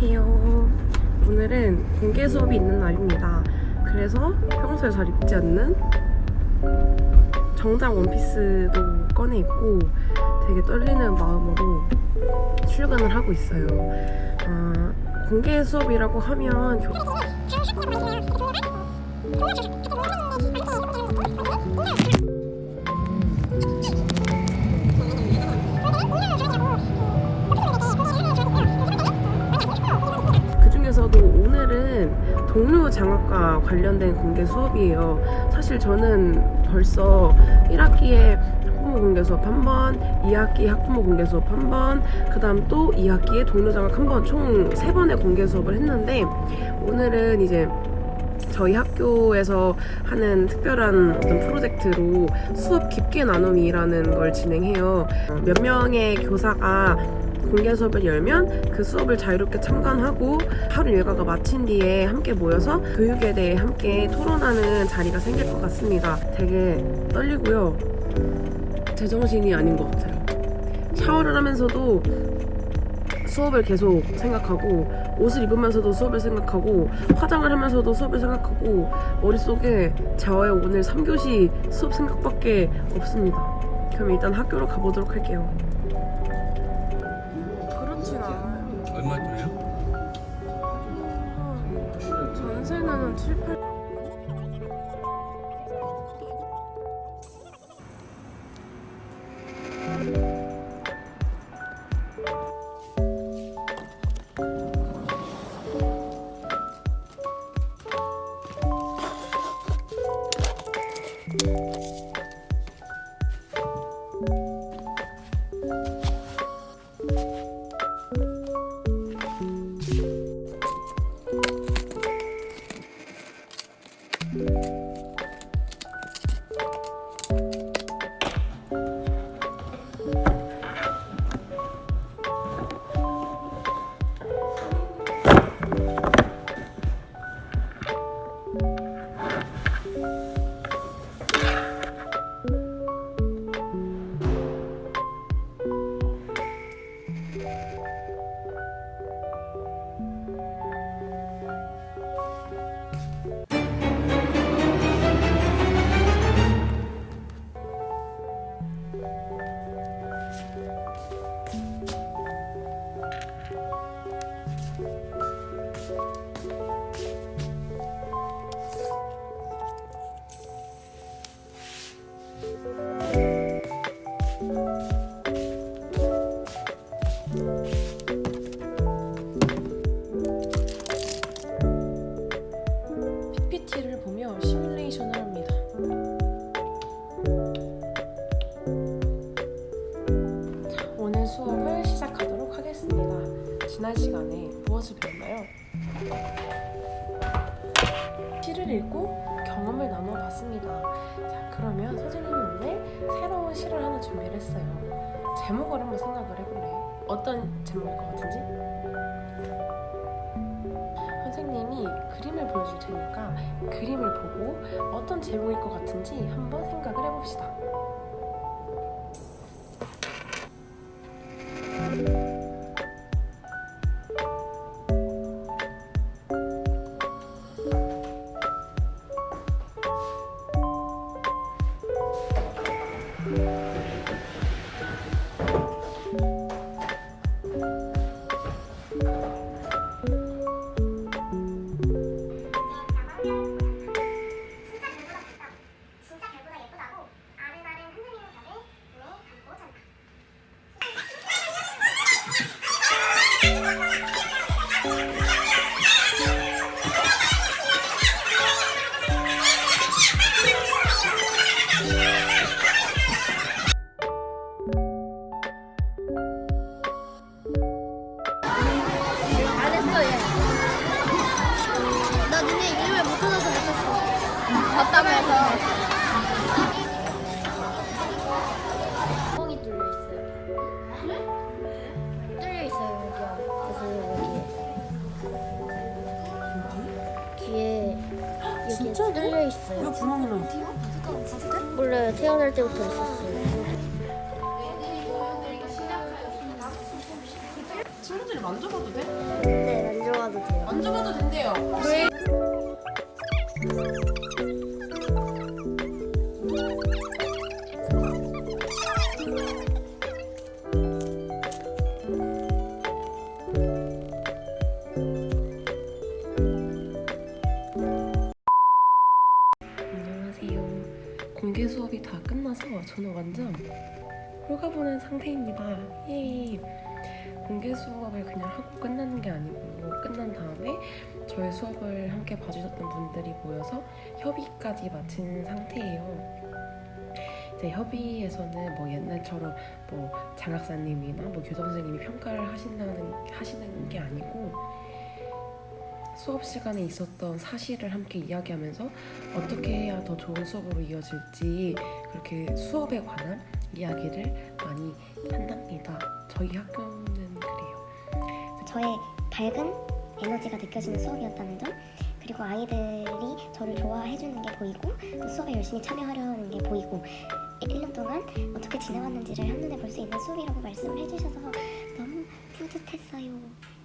안녕하세요. 오늘은 공개 수업이 있는 날입니다. 그래서 평소에 잘 입지 않는 정장 원피스도 꺼내 입고 되게 떨리는 마음으로 출근을 하고 있어요. 아, 공개 수업이라고 하면 교... 장학과 관련된 공개 수업이에요. 사실 저는 벌써 1학기에 학부모 공개 수업 한 번, 2학기 학부모 공개 수업 한 번, 그 다음 또 2학기에 동료 장학 한 번, 총 세번의 공개 수업을 했는데 오늘은 이제 저희 학교에서 하는 특별한 어떤 프로젝트로 수업 깊게 나눔이라는 걸 진행해요. 어, 몇 명의 교사가 공개 수업을 열면 그 수업을 자유롭게 참관하고 하루 일과가 마친 뒤에 함께 모여서 교육에 대해 함께 토론하는 자리가 생길 것 같습니다. 되게 떨리고요. 제정신이 아닌 것 같아요. 샤워를 하면서도 수업을 계속 생각하고 옷을 입으면서도 수업을 생각하고 화장을 하면서도 수업을 생각하고 머릿속에 저의 오늘 3교시 수업 생각밖에 없습니다. 그럼 일단 학교로 가보도록 할게요. 그렇진 않아요. 얼마 줘요? 전세는 한 7, 8... 수업을 시작하도록 하겠습니다. 지난 시간에 무엇을 배웠나요? 시를 읽고 경험을 나눠 봤습니다. 자, 그러면 선생님이 오늘 새로운 시를 하나 준비를 했어요. 제목을 한번 생각을 해볼래요? 어떤 제목일 것 같은지? 선생님이 그림을 보여줄 테니까 그림을 보고 어떤 제목일 것 같은지 한번 생각을 해봅시다. 그래서 여기 귀에 여기 뚫려 있어요. 나? 몰라요 태어날 때부터 있었어요. 친구들이 만져봐도 돼? 다 끝나서 저는 완전 홀가분한 상태입니다. 예. 공개 수업을 그냥 하고 끝나는 게 아니고 끝난 다음에 저의 수업을 함께 봐주셨던 분들이 모여서 협의까지 마친 상태예요. 이제 협의에서는 뭐 옛날처럼 뭐 장학사님이나 뭐 교장 선생님이 평가를 하신다는 하시는 게 아니고 수업 시간에 있었던 사실을 함께 이야기하면서 어떻게 해야 더 좋은 수업으로 이어질지 그렇게 수업에 관한 이야기를 많이 한답니다. 저희 학교는 그래요. 저의 밝은 에너지가 느껴지는 수업이었다는 점 그리고 아이들이 저를 좋아해주는 게 보이고 또 수업에 열심히 참여하려는 게 보이고 1년 동안 어떻게 지내왔는지를 한눈에 볼 수 있는 수업이라고 말씀을 해주셔서 너무 뿌듯했어요.